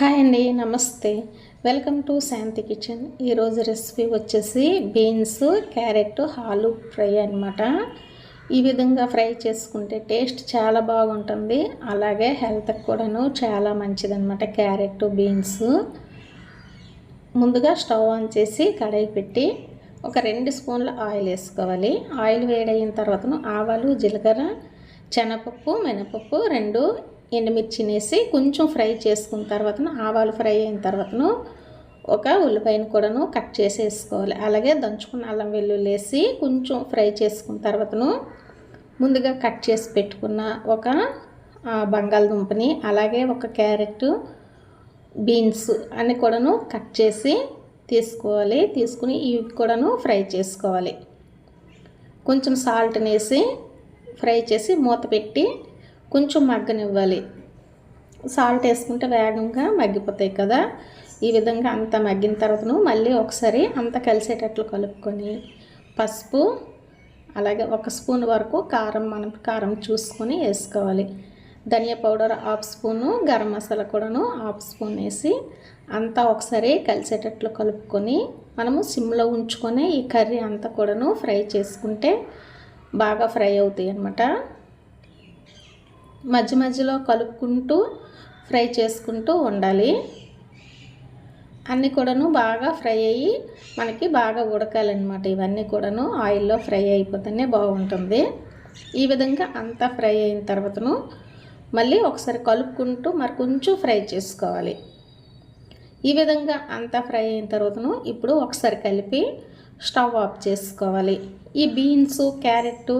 Hi అండి నమస్తే. Welcome to Shanti kitchen. ఈరోజు రెసిపీ వచ్చేసి బీన్స్ క్యారెట్ ఆలు ఫ్రై అనమాట ఈ విధంగా ఫ్రై చేసుకుంటే టేస్ట్ చాలా బాగుంటుంది. అలాగే హెల్త్కి కూడాను చాలా మంచిదన్నమాట క్యారెట్ బీన్స్. ముందుగా స్టవ్ ఆన్ చేసి కడాయి పెట్టి ఒక రెండు స్పూన్ల ఆయిల్ వేసుకోవాలి. ఆయిల్ వేడైన తర్వాత ఆవాలు జీలకర్ర శనగపప్పు మినపప్పు రెండు ఎండుమిర్చిని వేసి కొంచెం ఫ్రై చేసుకున్న తర్వాత ఆవాలు ఫ్రై అయిన తర్వాతను ఒక ఉల్లిపాయను కూడాను కట్ చేసేసుకోవాలి. అలాగే దంచుకున్న అల్లం వెల్లుల్లి వేసి కొంచెం ఫ్రై చేసుకున్న తర్వాతను ముందుగా కట్ చేసి పెట్టుకున్న ఒక బంగాళదుంపని అలాగే ఒక క్యారెట్ బీన్స్ అన్ని కూడాను కట్ చేసి తీసుకోవాలి. తీసుకుని ఇవి కూడాను ఫ్రై చేసుకోవాలి. కొంచెం సాల్ట్ని వేసి ఫ్రై చేసి మూత పెట్టి కొంచెం మగ్గనివ్వాలి. సాల్ట్ వేసుకుంటే వేగంగా మగ్గిపోతాయి కదా. ఈ విధంగా అంత మగ్గిన తర్వాతను మళ్ళీ ఒకసారి అంత కలిసేటట్లు కలుపుకొని పసుపు అలాగే ఒక స్పూన్ వరకు కారం మనం కారం చూసుకొని వేసుకోవాలి. ధనియా powder half spoon garam masala కూడాను హాఫ్ స్పూన్ వేసి అంతా ఒకసారి కలిసేటట్లు కలుపుకొని మనము సిమ్లో ఉంచుకొని ఈ కర్రీ అంతా కూడాను ఫ్రై చేసుకుంటే బాగా ఫ్రై అవుతాయి అన్నమాట మధ్య మధ్యలో కలుపుకుంటూ ఫ్రై చేసుకుంటూ ఉండాలి. అన్నీ కూడాను బాగా ఫ్రై అయ్యి మనకి బాగా ఉడకాలన్నమాట. ఇవన్నీ కూడాను ఆయిల్లో ఫ్రై అయిపోతేనే బాగుంటుంది. ఈ విధంగా అంతా ఫ్రై అయిన తర్వాతను మళ్ళీ ఒకసారి కలుపుకుంటూ మరి కొంచెం ఫ్రై చేసుకోవాలి. ఈ విధంగా అంతా ఫ్రై అయిన తర్వాతను ఇప్పుడు ఒకసారి కలిపి స్టవ్ ఆఫ్ చేసుకోవాలి. ఈ బీన్స్ క్యారెట్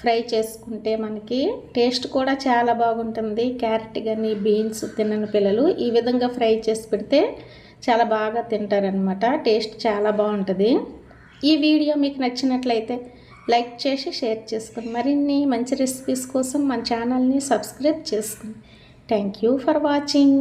ఫ్రై చేసుకుంటే మనకి టేస్ట్ కూడా చాలా బాగుంటుంది. క్యారెట్ కానీ బీన్స్ తినని పిల్లలు ఈ విధంగా ఫ్రై చేసి పెడితే చాలా బాగా తింటారనమాట టేస్ట్ చాలా బాగుంటుంది. ఈ వీడియో మీకు నచ్చినట్లయితే లైక్ చేసి షేర్ చేసుకుని మరిన్ని మంచి రెసిపీస్ కోసం మన ఛానల్ని సబ్స్క్రైబ్ చేసుకుని. Thank you for watching.